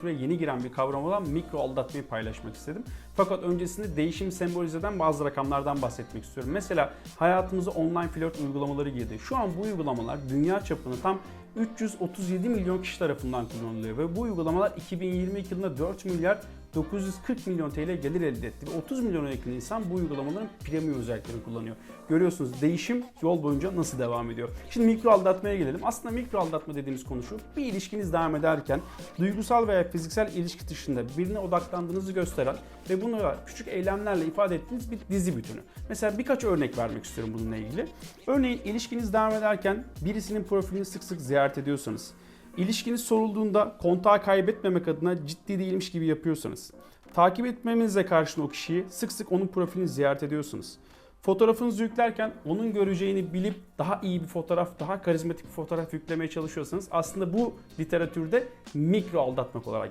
literatüre yeni giren bir kavram olan mikro aldatmayı paylaşmak istedim. Fakat öncesinde değişim sembolize eden bazı rakamlardan bahsetmek istiyorum. Mesela hayatımıza online flört uygulamaları girdi. Şu an bu uygulamalar dünya çapını tam 337 milyon kişi tarafından kullanılıyor ve bu uygulamalar 2022 yılında 4 milyar 940 milyon TL gelir elde etti ve 30 milyona yakın insan bu uygulamaların premium özelliklerini kullanıyor. Görüyorsunuz değişim yol boyunca nasıl devam ediyor. Şimdi mikro aldatmaya gelelim. Aslında mikro aldatma dediğimiz konu şu. Bir ilişkiniz devam ederken duygusal veya fiziksel ilişki dışında birine odaklandığınızı gösteren ve bunu da küçük eylemlerle ifade ettiğiniz bir dizi bütünü. Mesela birkaç örnek vermek istiyorum bununla ilgili. Örneğin ilişkiniz devam ederken birisinin profilini sık sık ziyaret ediyorsanız, İlişkiniz sorulduğunda kontağı kaybetmemek adına ciddi değilmiş gibi yapıyorsanız, takip etmemenize karşın o kişiyi sık sık onun profilini ziyaret ediyorsunuz. Fotoğrafınızı yüklerken onun göreceğini bilip daha iyi bir fotoğraf, daha karizmatik bir fotoğraf yüklemeye çalışıyorsanız aslında bu literatürde mikro aldatmak olarak